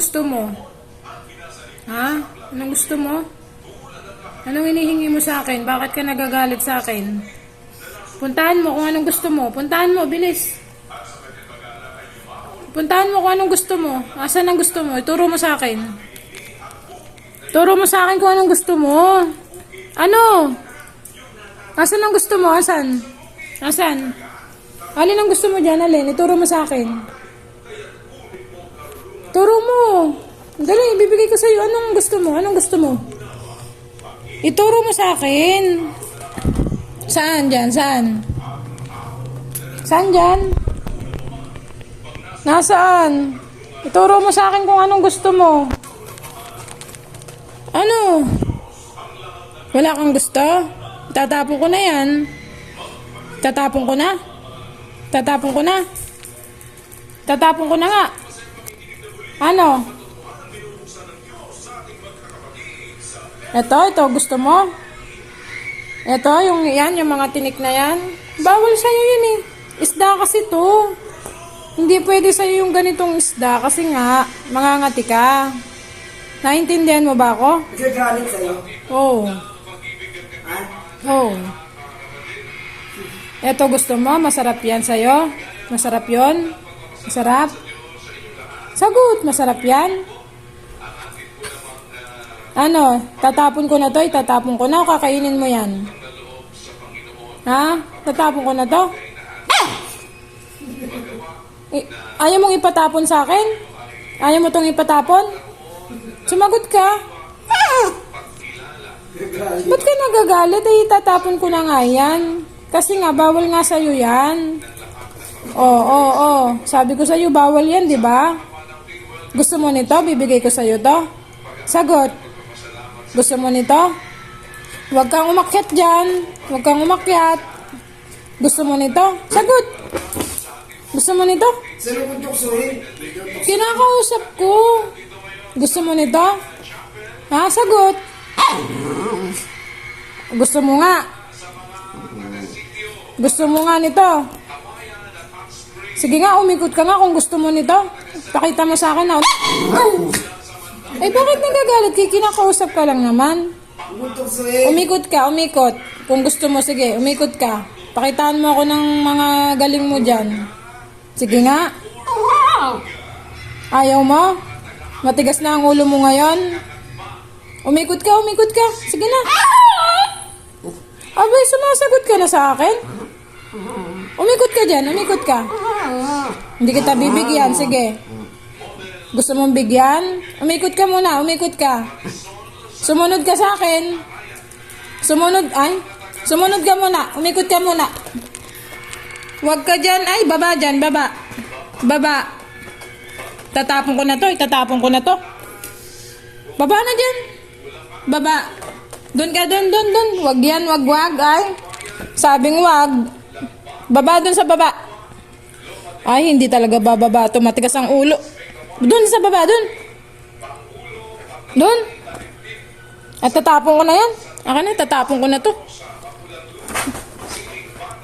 gusto mo? Ha? Anong gusto mo? Anong hinihingi mo sa akin? Bakit ka nagagalit sa akin? Puntahan mo kung anong gusto mo. Puntahan mo, bilis. Puntahan mo kung anong gusto mo. Asan ang gusto mo? Ituro mo sa akin. Turo mo sa akin kung anong gusto mo. Ano? Asan ang gusto mo? Asan? Asan? Alin ang gusto mo dyan, Alin? Ituro mo sa akin. Turo mo. Dali, ibibigay ko sa'yo. Anong gusto mo? Anong gusto mo? Ituro mo sa akin. Saan dyan? Saan? Saan dyan? Nasaan? Ituro mo sa akin kung anong gusto mo. Ano? Wala kang gusto? Tatapon ko na yan. Tatapon ko na? Tatapon ko na? Tatapon ko na nga. Ano? Ito, ito, gusto mo? Ito, yung yan, yung mga tinik na yan. Bawal sa'yo yun eh. Isda kasi to. Hindi pwede sa'yo yung ganitong isda kasi nga, mangangati ka. Naintindihan mo ba ako? Nagagalit sa'yo. Oo. Ha? Oo. Ito gusto mo? Masarap yan sa'yo? Masarap yon? Masarap? Sagot, masarap yan? Ano, tatapon ko na to, itatapon ko na o kakainin mo yan? Ha? Tatapon ko na to? Eh, ayaw mong ipatapon sa akin? Ayaw mo tong ipatapon? Sumagot ka? Ba't ka nagagalit? Eh, itatapon ko na nga yan. Kasi nga, bawal nga sa'yo yan. Oo, oo, oo. Sabi ko sa'yo, bawal yan, di ba? Gusto mo nito? Bibigay ko sa'yo to? Sagot. Gusto mo nito? Huwag kang umakyat dyan. Huwag kang umakyat. Gusto mo nito? Sagot. Gusto mo nito? Kinakausap ko. Gusto mo nito? Ha? Sagot. Gusto mo nga. Gusto mo nga nito. Sige nga, umikot ka nga kung gusto mo nito. Pakita mo sa akin na. Eh, bakit nagagalit? Kaya kinakausap ka lang naman. Umikot ka, umikot. Kung gusto mo, sige, umikot ka. Pakitaan mo ako ng mga galing mo dyan. Sige nga. Ayaw mo? Matigas na ang ulo mo ngayon? Umikot ka, umikot ka. Sige na. Abay, sumasagot ka na sa akin? Umikot ka dyan, umikot ka. Hindi kita bibigyan, sige. Gusto mong bigyan? Umikot ka muna, umikot ka. Sumunod ka sa akin. Sumunod, ay. Sumunod ka muna. Umikot ka muna. Huwag ka dyan. Ay, baba dyan, baba. Baba. Tatapon ko na to, itatapon ko na to. Baba na dyan. Baba. Doon ka, doon, doon, doon. Huwag yan, wag, wag, ay. Sabing wag. Baba doon sa baba. Ay, hindi talaga bababa to. Matigas ang ulo. Doon sa baba, doon. Doon. At tatapon ko na yan. Akin na, tatapon ko na to.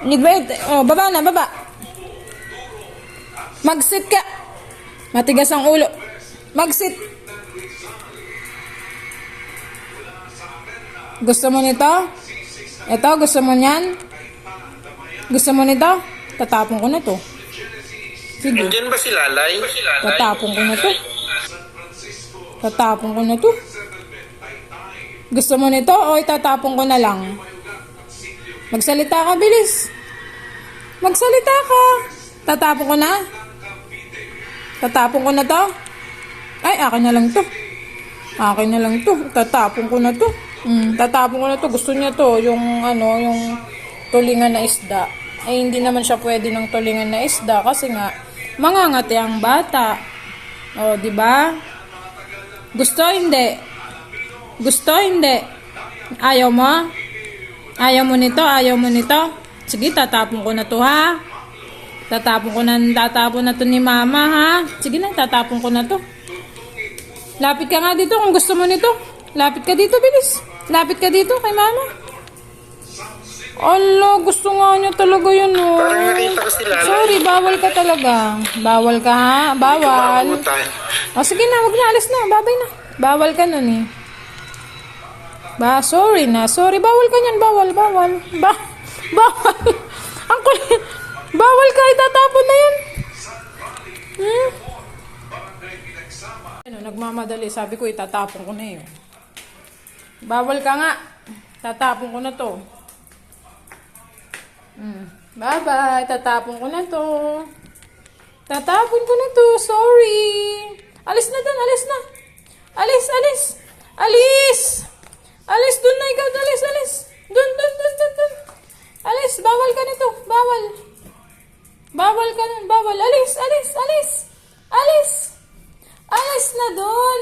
Wait. Oh, baba na, baba. Mag-sit ka. Matigas ang ulo. Mag-sit. Gusto mo nito? Ito, gusto mo niyan? Gusto mo nito? Tatapon ko na to. Sige, Nandiyan ba si Lalay? tatapon ko na to. Tatapon ko na to. Gusto mo nito o itatapon ko na lang? Magsalita ka, bilis. Magsalita ka. Tatapon ko na? Tatapon ko na to? Ay, akin na lang to. Akin na lang to. Tatapon ko na to. Mm, tatapon ko na to. Gusto niya to. Yung ano, yung tulingan na isda. Ay, hindi naman siya pwede ng tulingan na isda kasi nga, mangangati ang bata. O, di ba? Gusto, hindi. Gusto, hindi. Ayaw mo? Ayaw mo nito? Ayaw mo nito? Sige, tatapon ko na to, ha? Tatapon ko na, tatapon na to ni mama, ha? Sige na, tatapon ko na to. Lapit ka nga dito kung gusto mo nito. Lapit ka dito, bilis. Lapit ka dito kay mama. Allah, gusto nga niya talaga yun, oh. Parang nakita ko si Lalay. Sorry, bawal ka talaga. Bawal ka, ha? Bawal. O sige na, wag na, alis na, babay na. Bawal ka nun eh. Ba, sorry na, sorry, bawal ka niyan, bawal, bawal. Ba, bawal. Ang kulit. Bawal ka, itatapon na yan. Hmm? Ano, nagmamadali, sabi ko itatapon ko na yun. Bawal ka nga. Tatapon ko na to. Hmm. Bye-bye, tatapon ko na to. Tatapon ko na to, sorry. Alis na dun, alis na. Alis, alis. Alis! Alis, dun na ikaw, alis, alis. Dun, dun, dun, dun, dun. Alis, bawal ka nito, bawal. Bawal ka nun, bawal. Alis, alis, alis. Alis. Alis na dun.